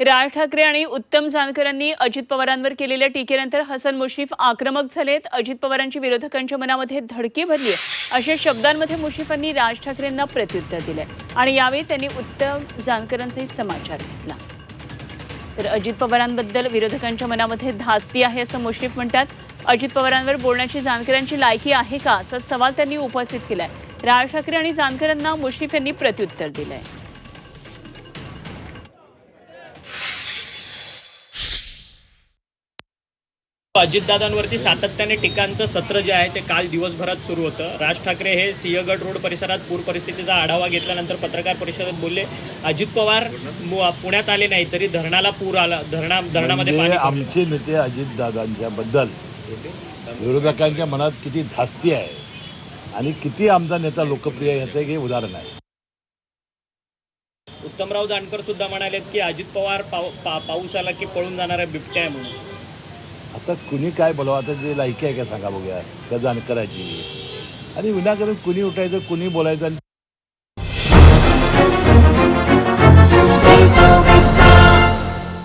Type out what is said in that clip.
राज ठाकरे आणि उत्तम जानकरांनी अजित पवारांवर केलेल्या टीकेनंतर हसन मुश्रीफ आक्रमक झालेत. अजित पवारांची विरोधकांच्या मनामध्ये धडकी भरली अशा शब्दांमध्ये मुश्रीफांनी राज ठाकरेंना प्रत्युत्तर दिलंय. आणि यावेळी त्यांनी उत्तम जानकरांचाही समाचार घेतला. तर अजित पवारांबद्दल विरोधकांच्या मनामध्ये धास्ती आहे असं मुश्रीफ म्हणतात. अजित पवारांवर बोलण्याची जानकरांची लायकी आहे का असा सवाल त्यांनी उपस्थित केलाय. राज ठाकरे आणि जानकरांना मुश्रीफ यांनी प्रत्युत्तर दिलंय. अजितदादांवरती सातत्याने टीकांचं सत्र जे आहे ते काल दिवसभरात सुरू होतं. राज ठाकरे हे सिंहगड रोड परिसरात पूर परिस्थितीचा आढावा घेतल्यानंतर पत्रकार परिषदेत बोलले अजित पवार मु- पुण्यात आले नाही तरी धरणाला पूर आला धरणा धरणामध्ये म्हणजे. आमचे नेते अजितदादांच्या बद्दल विरोधकांच्या मनात किती धास्ती आहे आणि किती आमचा नेता लोकप्रिय याचं एक हे उदाहरण आहे. उत्तमराव जानकर सुद्धा म्हणालेत की अजित पवार पाव- पाऊस आला की पळून जाणारा बिबट्या आहे म्हणून. आता कुणी काय बोलावं? आता ते लायकी आहे का सांगा बघूया. का जानकराची आणि विनाकारण कुणी उठायचं कुणी बोलायचं